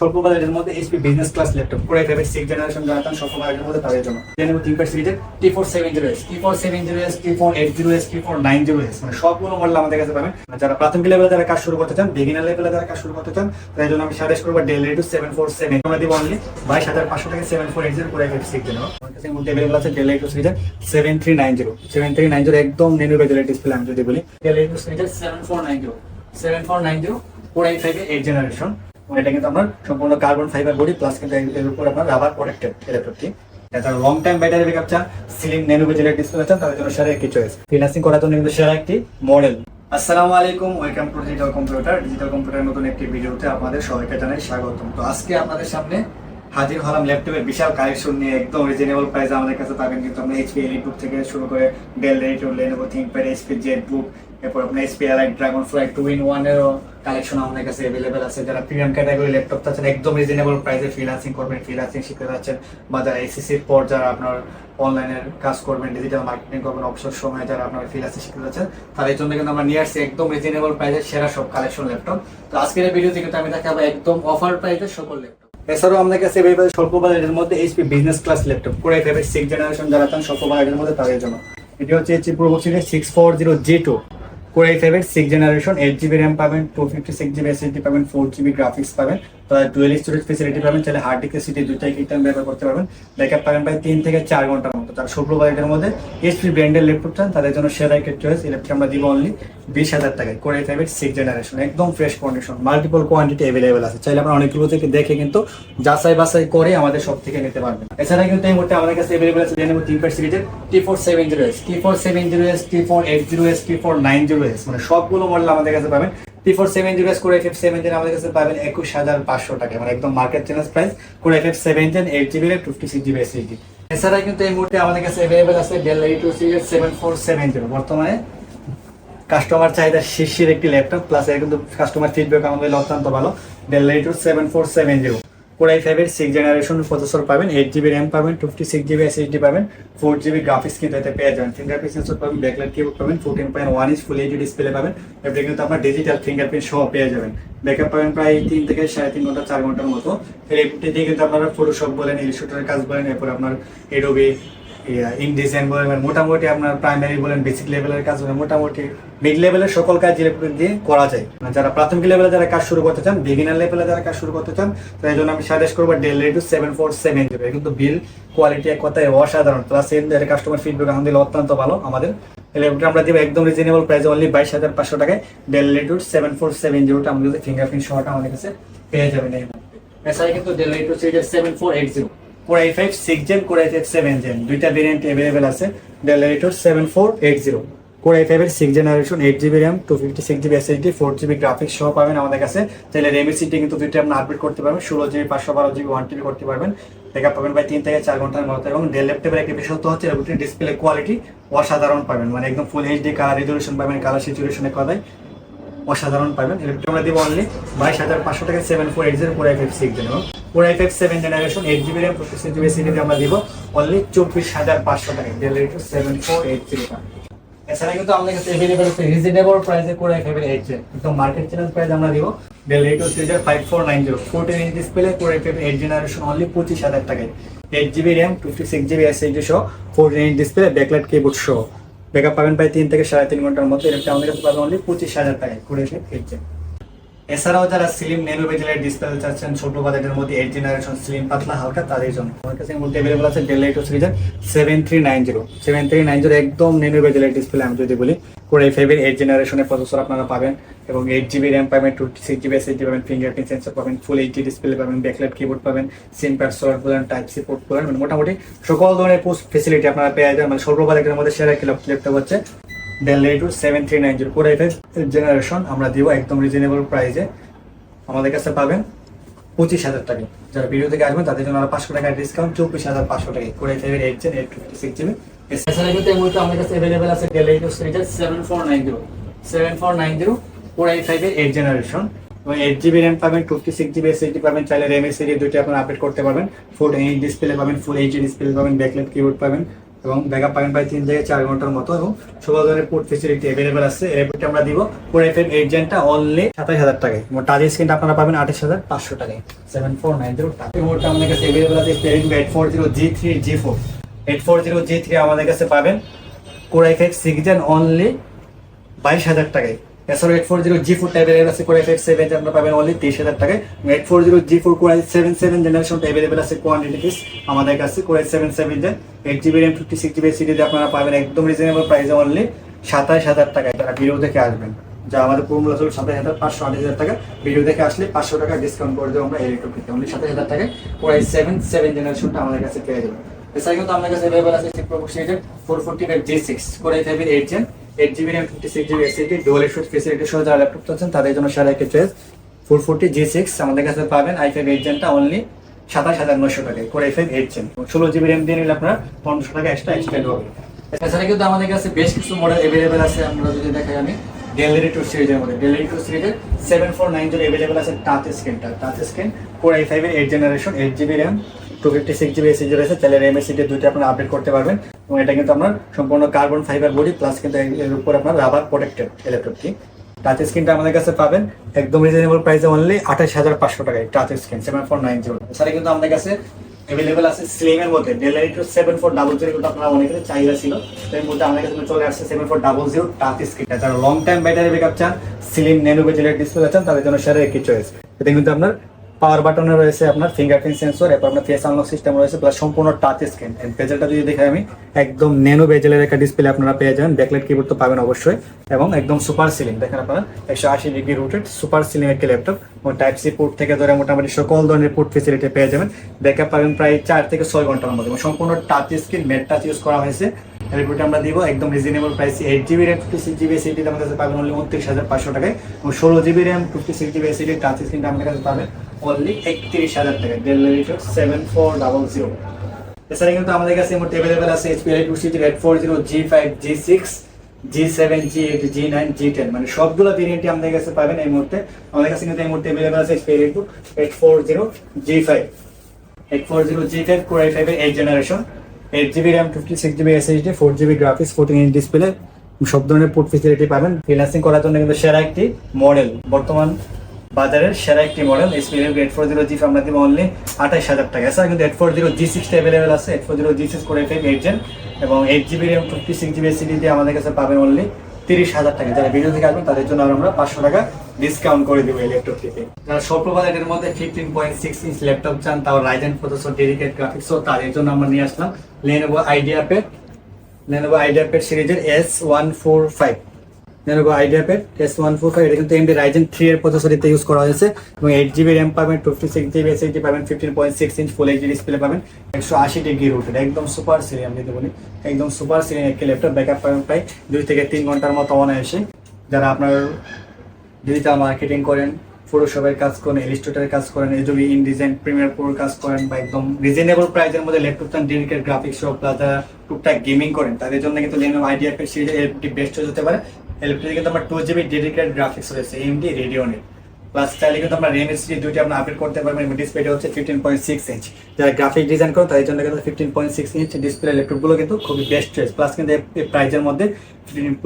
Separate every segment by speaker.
Speaker 1: স্বল্প বাজেটের মধ্যে এইচপি বিজনেস ক্লাস ল্যাপটপ পুরো এফএফ সিক্স জেনারেশন চান স্বল্প বাজেটের মধ্যে তাদের জন্য। জেনে থিঙ্কপ্যাড সিরিজের T four seven zero S T four seven zero S T four eight zero S T four nine zero S মানে সবগুলো মডেল আমাদের কাছে পাবেন। যারা প্রাথমিক লেভেলে যারা কাজ শুরু করতে চান বিগিনার লেভেলে যারা কাজ শুরু করতে চান, তাদের জন্য আমি সাজেস্ট করব ডেল রেটু সেভেন ফোর সেভেন আমরা দিব অনলি বাইশ হাজার পাঁচশো থেকে সেভেন ফোর এইট জিরো পুরো এফএফ সিক্স জেনারেল মধ্যে অ্যাভেলেবল আছে seven three nine zero seven three nine zero একদম নেনু বেজেলের ডিসপ্লে আমি যদি বলি। Seven four nine zero seven four nine zero four eight eight generation এটা কিন্তু আপনার সম্পূর্ণ কার্বন ফাইবার বডি প্লাস কিন্তু এর- উপর আপনার rubber protected long time battery চান সিলিং ডিসপ্লে চান তাদের জন্য সেরা একটি চয়েস ফিনান্সিং করার জন্য কিন্তু সেরা একটি মডেল আসসালামু আলাইকুম welcome to digital computer digital কম্পিউটারের নতুন একটি ভিডিওতে আপনাদের সবাইকে জানাই স্বাগতম। তো আজকে আপনাদের সামনে হাজির হলাম ল্যাপটপের বিশাল কালেকশন নিয়ে, একদম রিজনেবল প্রাইসে আমাদের কাছে পাবেন কিন্তু আমরা এইচপি এলিটবুক থেকে শুরু করে Dell radio Lenovo ThinkPad HP Z book এরপর আপনার HP elite dragonfly two in one এরও কালেকশন আমাদের কাছে অ্যাভেলেবেল আছে। যারা প্রিমিয়াম ক্যাটাগরি ল্যাপটপ চাচ্ছেন, একদম রিজনেবল প্রাইসে ফ্রিল্যান্সিং করবেন ফ্রিল্যান্সিং শিখতে যাচ্ছেন বা যারা এসএসসির পর যারা আপনার অনলাইনের কাজ করবেন ডিজিটাল মার্কেটিং করবেন, অবসর সময়ে যারা আপনার ফ্রিল্যান্সিং শিখতে যাচ্ছেন তাদের জন্য কিন্তু আমরা নিয়ে আসছি একদম রিজনেবল প্রাইসে সেরা সব কালেকশন ল্যাপটপ তো আজকের ভিডিওতে কিন্তু আমি দেখাবো একদম অফার প্রাইসে সকল ল্যাপটপ এছাড়াও আমাদের কাছে এভাবে স্বল্প বাজেটের মধ্যে এইচপি বিজনেস ক্লাস ল্যাপটপ করে এভাবে সিক্স জেনারেশন যারা চান, স্বল্প বাজেটের মধ্যে তাদের জন্য। এটি হচ্ছে HP pro six four zero G two core i ফাইভের six generation eight GB RAM পাবেন two fifty six GB SSD পাবেন ফোর জিবি গ্রাফিক্স পাবেন। ডুয়েল স্টোরেজ ফেসিলিটি পাবেন চাইলে হার্ড ডিস্কের সিটি দুইটাই কিটান ব্যবহার করতে পারবেন। ব্যাকআপ পাবেন প্রায় তিন থেকে চার ঘণ্টার মতো। তার স্বল্প বাজেটের মধ্যে এইচপি ব্র্যান্ডের ল্যাপটপ তাদের জন্য সেরা একটা চয়েস এই ল্যাপটপ আমরা দিব অনলি বিশ হাজার টাকায়। কোর ফাইভের সিক্স জেনারেশন একদম fresh condition multiple quantity available আছে। চাইলে আমরা অনেকগুলো থেকে দেখে কিন্তু যাচাই বাছাই করে আমাদের সব থেকে নিতে পারবেন। এছাড়া কিন্তু এই মুহূর্তে আমাদের কাছে অ্যাভেলেবেল আছে জেনে থিঙ্কপ্যাড সিরিজের T four seven zero S T four seven zero S T four eight zero S T four nine zero S মানে সবগুলো মডেল আমাদের কাছে পাবেন। T four seven zero S করে এফ এফ সেভেন আমাদের কাছে পাবেন একুশ হাজার পাঁচশো টাকা। মানে একদম মার্কেট চেঞ্জ প্রাইস করে F F seven ten eight GB fifty six GB SSD এছাড়া কিন্তু এই মুহূর্তে আমাদের কাছে অ্যাভেলেবেল আছে ডেল এই two series seven four seven zero বর্তমানে কাস্টমার চাহিদা শীর্ষের একটি ল্যাপটপ প্লাস এর কিন্তু কাস্টমার ফিডব্যাক আমাদের অত্যন্ত ভালো। Dell two seven four seven zero core i ফাইভের সিক্স জেনারেশন প্রসেসর পাবেন এইট জিবি র্যাম পাবেন ফিফটি সিক্স জিবি এসএসডি পাবেন ফোর জিবি গ্রাফিক্স কিন্তু এতে পেয়ে যাবেন। ফিঙ্গারপ্রিন্ট সেন্সর পাবেন ব্যাকলাইট কিবোর্ড পাবেন fourteen point one inch full HD display পাবেন এটা কিন্তু আপনার ডিজিটাল ফিঙ্গারপ্রিন্ট সহ পেয়ে যাবেন। ব্যাকআপ পাবেন প্রায় তিন থেকে সাড়ে তিন ঘণ্টা, চার ঘণ্টার মতো। এর এপটি দিয়ে কিন্তু আপনারা ফটোশপ বলেন ইলিশুটারের কাজ বলেন, এরপর আপনার এডোবি ইন ডিজাইন বলেন মোটামুটি আপনার প্রাইমারি বলেন বেসিক লেভেলের কাজ মোটামুটি মিড লেভেলের সকল কাজ ইলেকট্রিক দিয়ে করা যায়। মানে যারা প্রাথমিক লেভেলে যারা কাজ শুরু করতে চান বিগিনার লেভেলে যারা কাজ শুরু করতে চান তাই জন্য আমি সাজেস্ট করব ডেল রেটু সেভেন ফোর সেভেন জিরো কিন্তু বিল কোয়ালিটি এক কথায় অসাধারণ। প্লাস এর কাস্টমার ফিডব্যাক আমাদের অত্যন্ত ভালো আমাদের। ল্যাপটপ আমরা দিব একদম রিজনেবল প্রাইসে অনলি বাইশ হাজার পাঁচশো টাকায়। ডেল রেটুর সেভেন ফোর সেভেন জিরোটা আমাদের ফিঙ্গারপ্রিন্ট সহটা আমাদের কাছে পেয়ে যাবেন এই এছাড়া কিন্তু ডেল রেটু সিরিজের seven four eight zero core i five six gen core i five seven gen দুইটা ভেরিয়েন্ট অ্যাভেলেবেল আছে। Dell রেটুর seven four eight zero core i ফাইভের six generation eight GB RAM two fifty six GB SSD four GB graphics সহ পাবেন আমাদের কাছে। চাইলে র্যামের city কিন্তু দুইটা আপনি আপডেট করতে পারবেন। ষোলো জিবি পাঁচশো বারো জিবি ওয়ান টিবি করতে পারবেন। ব্যাকআপ পাবেন প্রায় তিন থেকে চার ঘণ্টার মতো। এবং ডেল ল্যাপটপের একটি বিশেষত্ব হচ্ছে ডিসপ্লে কোয়ালিটি অসাধারণ পাবেন। মানে একদম ফুল এইচডি কালার রেজলিউশন পাবেন কালার সিচুয়েশনে কথায় অসাধারণ পাবেন। ইলেকট্রিক আমরা দিব অনলি বাইশ হাজার পাঁচশো টাকা seven four eight zero four I five six gen এবং ফাইভ এইট অনলি চব্বিশ হাজার এইট কিন্তু এইট সিরিজের ফাইভ ফোর নাইন একেবারে এইট জেনারেশন অনলি পঁচিশ হাজার এইট জিবি সিক্স জিবি পাবেন প্রায় তিন থেকে সাড়ে তিন ঘণ্টার পাবেন অনলি পঁচিশ হাজার টাকায় করে ফিরছে এছাড়াও যারা স্লিম নেনো বেজেলের ডিসপ্লে চাচ্ছেন, ছোট বাজেটের মধ্যে এইট জেনারেশন স্লিম পাতলা, হালকা, তাদের জন্য। আমার কাছে মধ্যে অ্যাভেলেবল আছে ডেল এইট সিরিজের seven three nine zero seven three nine zero একদম নেনো বেজেলের ডিসপ্লে আমি যদি বলি, করে ফাইভের এইট জেনারেশনের প্রসেসর আপনারা পাবেন এবং এইট জিবি র্যাম পাবেন টু সিক্স জিবি এসএসডি পাবেন ফিঙ্গারপ্রিন্ট সেন্সর পাবেন ফুল এইচডি ডিসপ্লে পাবেন ব্যাকলাইট কিবোর্ড পাবেন সিম প্যাড সোয়ার বলেন টাইপ সি পোর্ট মানে মোটামুটি সকল ধরনের পোস্ট ফেসিলিটি আপনারা পেয়ে যাবেন। মানে স্বল্প বাজেটের মধ্যে সেরা একটি ল্যাপটপ হচ্ছে Dell eight two seven three nine zero core five generation আমরা দিব একদম রিজনেবল প্রাইসে আমাদের কাছে পাবেন পঁচিশ হাজার টাকা। যারা ভিডিও থেকে আসবেন, তাদের জন্য পাঁচশো টাকা ডিসকাউন্ট চব্বিশ হাজার পাঁচশো টাকা। করে eight gen eight fifty six GB এছাড়া কিন্তু এই মুহূর্তে আমাদের কাছে অ্যাভেলেবেল আছে ডেল এইট সিরিজের seven four nine zero seven four nine zero four I ফাইভের এইট জেনারেশন এবং এইট জিবি র্যাম পাবেন ফিফটি সিক্স জিবি এসএসডি পাবেন, চাইলে র্যাম এসএসডি দুইটা আপনার আপডেট করতে পারবেন। ফুল এইচ ডিসপ্লে পাবেন ফুল এইচ ডিসপ্লে পাবেন ব্যাকলাইট কিবোর্ড পাবেন। এবং ব্যাকআপ পাবেন প্রায় তিন থেকে চার ঘণ্টার মতো এবং সব ধরনের পোর্ট ফেসিলিটি অ্যাভেলেবেল আছে এয়ারপোর্টে আমরা দিব ফোর এফ এম এইট জেনটা অনলি সাতাশ হাজার টাকায়। এবং টাচ স্ক্রিনটা আপনারা পাবেন আঠাশ হাজার পাঁচশো টাকায়। সেভেন ফোর নাইন জিরো টাকা মোডটা আমাদের কাছে অ্যাভেলেবেল আছে eight four zero G three G four eight four zero G three আমাদের কাছে পাবেন। Core F X six gen only বাইশ হাজার টাকায়। এছাড়াও eight four zero G four টাইপের আছে কোর এফ এক্স সেভেন আপনারা পাবেন অনলি তেইশ হাজার টাকায়। Eight four zero G four core seven seven generation available আছে কোয়ান্টিটি পিস আমাদের কাছে core seven seven gen eight GB RAM fifty six GB সিডিতে আপনারা পাবেন একদম রিজনেবল প্রাইসে অনলি সাতাশ হাজার টাকায়। যারা ভিডিও দেখে আসবেন যা আমাদের পুরো মূল্য সাতাশ হাজার পাঁচশো আঠাশ হাজার টাকা ভিডিও দেখে আসলে পাঁচশো টাকা ডিসকাউন্ট করে দেবো আমরা এই রেটে অনলি সাতাশ হাজার টাকায় কোর সেভেন সেভেন জেনারেশনটা আমাদের কাছে পেয়ে যাবেন। এছাড়া কিন্তু আমাদের কাছে অ্যাভেলেবল আছে four forty five G six core five eight gen eight GB RAM fifty six GB SSD dual export facility সহ যারা ল্যাপটপ চাচ্ছেন, তাদের জন্য সেরা একটি choice four forty G six আমাদের কাছে পাবেন আই ফাইভ এইট জেনটা অনলি সাতাশ হাজার নশো টাকায় core I five eight gen ষোলো জিবি র্যাম দিয়ে নিলে আপনারা পনেরোশো টাকা এক্সট্রা এক্সটেন্ড হবে এছাড়া কিন্তু আমাদের কাছে বেশ কিছু মডেল অ্যাভেলেবেল আছে, আমরা যদি দেখাই আমি ডেলিভারি টু সিরিজের মধ্যে ডেলিভারি টু সিরিজের seven four nine zero available আছে টাচ স্ক্রিনটা টাচ স্ক্রিন কোর আই ফাইভের eight generation eight GB RAM two fifty six GB SSD রয়েছে, তাহলে র্যাম এসএসডি দুইটা আপনারা আপডেট করতে পারবেন। এবং এটা কিন্তু আপনার সম্পূর্ণ কার্বন ফাইবার বডি প্লাস কিন্তু এর- উপর আপনার রাবার প্রোটেক্টেড ল্যাপটপটি টাচ স্ক্রিনটা আমাদের কাছে পাবেন, একদম রিজনেবল প্রাইসে অনলি আঠাশ হাজার পাঁচশো টাকায় touch screen seven four nine zero এছাড়া কিন্তু আমাদের কাছে অ্যাভেলেবেল আছে স্লিম এর মধ্যে delivery two seven four double zero কিন্তু আপনারা অনেকের চাহিদা ছিল। এর মধ্যে আমাদের কাছে চলে আসছে seven four double zero touch screen যারা লং টাইম ব্যাটারি ব্যাকআপ চান স্লিম ন্যানো বেজেলের ডিসপ্লে চান, তাদের জন্য সেরা একটি চয়েস এটা কিন্তু আপনার পাওয়ার বাটনে রয়েছে আপনার ফিঙ্গারপ্রিন্ট সেন্সর এরপর আপনার ফেস আনলক সিস্টেম রয়েছে প্লাস সম্পূর্ণ টাচ স্ক্রিন বেজেলটা যদি দেখাই আমি, একদম ন্যানো বেজেলের একটা ডিসপ্লে আপনারা পেয়ে যাবেন। ব্যাকলাইট কিবোর্ড তো পাবেন অবশ্যই। এবং একদম সুপার সিলিং দেখেন আপনারা, একশো আশি ডিগ্রি রুটেড সুপার সিলিং একটি ল্যাপটপ এবং টাইপ সি পোর্ট থেকে ধরে মোটামুটি সকল ধরনের পোর্ট ফেসিলিটি পেয়ে যাবেন। ব্যাকআপ পাবেন প্রায় চার থেকে ছয় ঘণ্টার মধ্যে। এবং সম্পূর্ণ touch screen matte touch use করা হয়েছে। আমরা দিব একদম reasonable price eight GB RAM fifty six GB SSD আমাদের কাছে পাবেন অনলি উনত্রিশ হাজার পাঁচশো টাকায়। এবং ষোলো GB RAM fifty six GB SSD touch স্ক্রিনটা আমাদের কাছে পাবেন। অনলি একত্রিশ হাজার টাকায় delivery seven four double zero এছাড়া কিন্তু আমাদের কাছে মুহূর্তে অ্যাভেলেবেল আছে HP I two city red four zero G five G six G seven G eight G nine G ten মানে সবগুলো ভেরিয়েন্টই আমাদের কাছে পাবেন এই মুহূর্তে। আমাদের কাছে কিন্তু এই মুহূর্তে অ্যাভেলেবেল আছে HP I two eight four zero G five eight four zero G five core I ফাইভের eight generation eight GB RAM fifty six GB SSD four GB graphics fourteen inch display সব ধরনের port facility পাবেন। Freelancing করার জন্য কিন্তু সেরা একটি model বর্তমান বাজারের সেরা একটি model SPL eight four zero G আমরা দিব অনলি আঠাশ হাজার টাকা। এছাড়া কিন্তু এইট ফোর জিরো জি সিক্সটা অ্যাভেলেবেল আছে। Eight four zero G six করে ফাইভ এইট জেন এবং eight GB RAM fifty six GB SSD দিয়ে আমাদের কাছে পাবেন অনলি তিরিশ হাজার টাকা। যারা ভিডিও থেকে আসবেন, তাদের জন্য আমরা পাঁচশো টাকা ডিসকাউন্ট করে দেবো এই ল্যাপটপ থেকে। যারা স্বল্প বাজেটের মধ্যে fifteen point six inch laptop চান, তাও রাইজেন প্রসেসর ডেডিকেট গ্রাফিক্স তাদের জন্য আমরা নিয়ে আসলাম Lenovo idea pad Lenovo idea pad সিরিজের S one four five Lenovo idea pad S one four five এটা কিন্তু এমডি রাইজেন থ্রি এর প্রসেসরিতে ইউজ করা হয়েছে এবং এইট জিবি র্যাম পাবেন টু ফিফটি সিক্স জিবি পাবেন fifteen point six inch full display পাবেন, একশো আশি ডিগ্রি একদম সুপার যদি বলি, একদম সুপার একটি ল্যাপটপ পাবেন প্রায় দুই থেকে তিন ঘণ্টার মতো অনায়াসে। যারা আপনার ডিজিটাল মার্কেটিং করেন ফটোশপের কাজ করেন ইলিস্ট্রেটরের কাজ করেন, এজবি ইন ডিজাইন প্রিমিয়ার প্রোর কাজ করেন বা একদম রিজনেবল প্রাইসের মধ্যে ল্যাপটপ চান গ্রাফিক্স সব যারা টুকটাক গেমিং করেন, তাদের জন্য কিন্তু লেনোভো আইডিয়া সিরিজ এলপিটি বেস্ট হতে পারে। এলপিটি কিন্তু আমার টু জিবি ডেডিকেট গ্রাফিক্স রয়েছে এমডি রেডিওনের প্লাস চাইলে কিন্তু আমরা র্যাম এসডি দুইটি আমরা আপডেট করতে পারবেন এবং ডিসপ্লেটা হচ্ছে ফিফটিন পয়েন্ট সিক্স ইঞ্চ যারা গ্রাফিক ডিজাইন করেন তাদের জন্য কিন্তু fifteen point six inch display ল্যাপটপগুলো কিন্তু খুবই বেস্ট চয়েস প্লাস কিন্তু এই প্রাইজের মধ্যে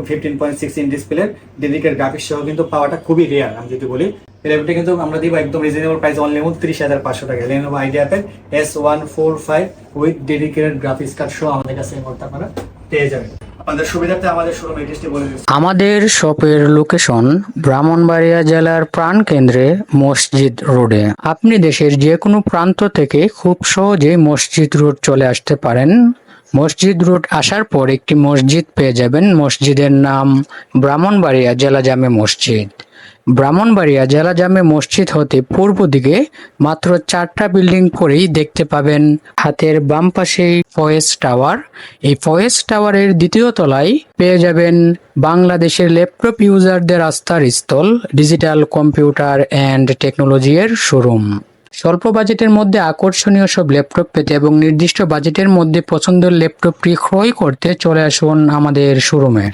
Speaker 1: fifteen point six inch display dedicate graphics সহ কিন্তু পাওয়াটা খুবই রেয়ার আমি যদি বলি। ল্যাপটপটা কিন্তু আমরা দিব একদম রিজনেবল প্রাইস অনলি উনত্রিশ হাজার পাঁচশো টাকা। Lenovo idea pad S one four five with dedicated graphics card সহ আমাদের কাছে এই মুহূর্তে আপনারা পেয়ে যাবেন।
Speaker 2: আমাদের শপের লোকেশন ব্রাহ্মণবাড়িয়া জেলার প্রাণকেন্দ্রে মসজিদ রোডে। আপনি দেশের যে কোনো প্রান্ত থেকে খুব সহজেই মসজিদ রোড চলে আসতে পারেন। মসজিদ রোড আসার পর একটি মসজিদ পেয়ে যাবেন। মসজিদের নাম ব্রাহ্মণবাড়িয়া জেলা জামে মসজিদ। ব্রাহ্মণবাড়িয়া জেলা জামে মসজিদ হতে পূর্ব দিকে মাত্র চারটা বিল্ডিং করেই দেখতে পাবেন। হাতের বাম পাশেই ফয়েস টাওয়ার। এই ফয়েস টাওয়ারের দ্বিতীয় তলায় পেয়ে যাবেন বাংলাদেশের ল্যাপটপ ইউজারদের আস্থার স্থল, ডিজিটাল কম্পিউটার অ্যান্ড টেকনোলজি এর শোরুম। স্বল্প বাজেটের মধ্যে আকর্ষণীয় সব ল্যাপটপ পেতে এবং নির্দিষ্ট বাজেটের মধ্যে পছন্দের ল্যাপটপটি ক্রয় করতে চলে আসুন আমাদের শোরুমে।